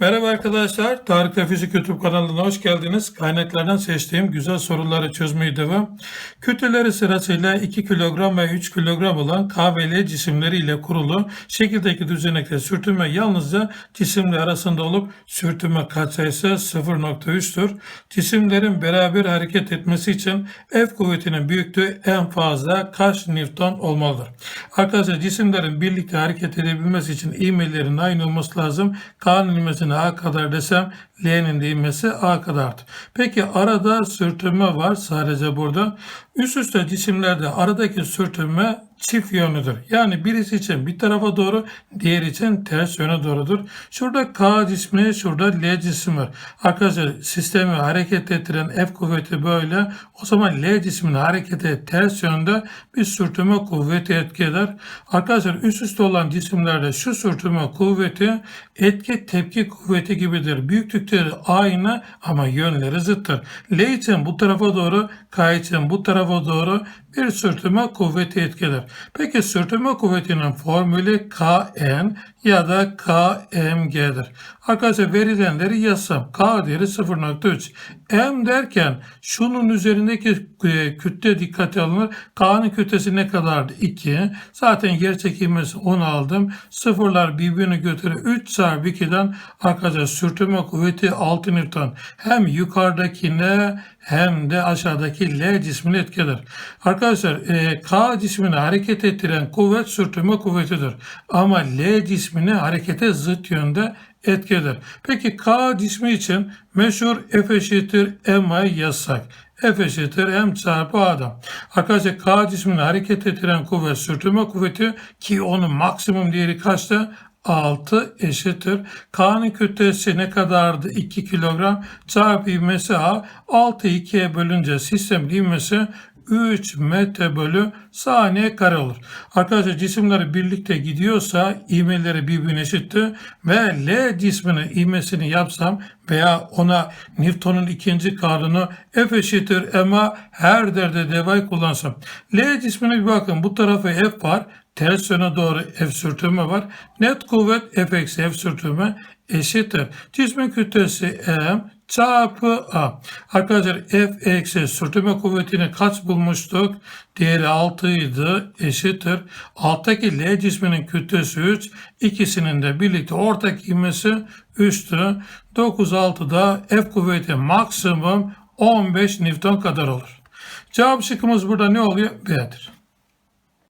Merhaba arkadaşlar, Tarık ve Fizik YouTube kanalına hoş geldiniz. Kaynaklardan seçtiğim güzel soruları çözmeye devam. Kütleleri sırasıyla 2 kilogram ve 3 kilogram olan K ve L cisimleriyle kurulu şekildeki düzenekte sürtünme yalnızca cisimler arasında olup sürtünme katsayısı 0.3'tür. Cisimlerin beraber hareket etmesi için F kuvvetinin büyüklüğü en fazla kaç Newton olmalıdır? Arkadaşlar cisimlerin birlikte hareket edebilmesi için ivmelerinin aynı olması lazım. K'nın ivmesini A kadar desem L'nin de ivmesi A kadardır. Peki arada sürtünme var sadece burada. Üst üste cisimlerde aradaki sürtünme çift yönlüdür. Yani birisi için bir tarafa doğru, diğer için ters yöne doğrudur. Şurada K cismi, şurada L cismi var. Arkadaşlar sistemi hareket ettiren F kuvveti böyle. O zaman L cismini harekete ters yönde bir sürtünme kuvveti etki eder. Arkadaşlar üst üste olan cisimlerde şu sürtünme kuvveti etki tepki kuvveti gibidir. Büyüklükleri aynı ama yönleri zıttır. L için bu tarafa doğru, K için bu tarafa doğru bir sürtünme kuvveti etkiler. Peki sürtünme kuvvetinin formülü Kn ya da KMG'dir. Arkadaşlar verilenleri yazsam K değeri 0.3. M derken şunun üzerindeki e, kütle dikkate alınır. K'nın kütlesi ne kadardı? 2. Zaten yer çekilmesi 10 aldım. Sıfırlar birbirini götürür. 3 çarpı 2'den arkadaşlar sürtünme kuvveti 6 Newton. Hem yukarıdakine hem de aşağıdaki L cismini etkiler. Arkadaşlar e, K cismini hareket ettiren kuvvet sürtünme kuvvetidir. Ama L cismini harekete zıt yönde etkiler. Peki K cismi için meşhur F eşittir MI yazsak. F eşittir M çarpı A'dan. Arkadaşlar K cismini hareket ettiren kuvvet sürtünme kuvveti ki onun maksimum değeri kaçtı? 6 eşittir. K'nın kütlesi ne kadardı? 2 kilogram çarpı ivmesi A. 6 2'ye bölünce sistemin ivmesi 3 metre bölü saniye kare olur. Arkadaşlar cisimler birlikte gidiyorsa ivmeleri birbirine eşittir ve L cisminin ivmesini yapsam veya ona Newton'un ikinci kanunu F eşittir M'a her derde devay kullansam. L cismine bir bakın bu tarafa F var ters yöne doğru F sürtünme var. Net kuvvet F eksi F sürtünme eşittir. Cismin kütlesi M çarpı A. Arkadaşlar F eksi sürtünme kuvvetini kaç bulmuştuk? Değeri 6 idi eşittir. Alttaki L cisminin kütlesi 3. İkisinin de birlikte ortak ivmesi 3'tü. 9 6'da F kuvveti maksimum 15 Newton kadar olur. Cevap şıkkımız burada ne oluyor? B'dir.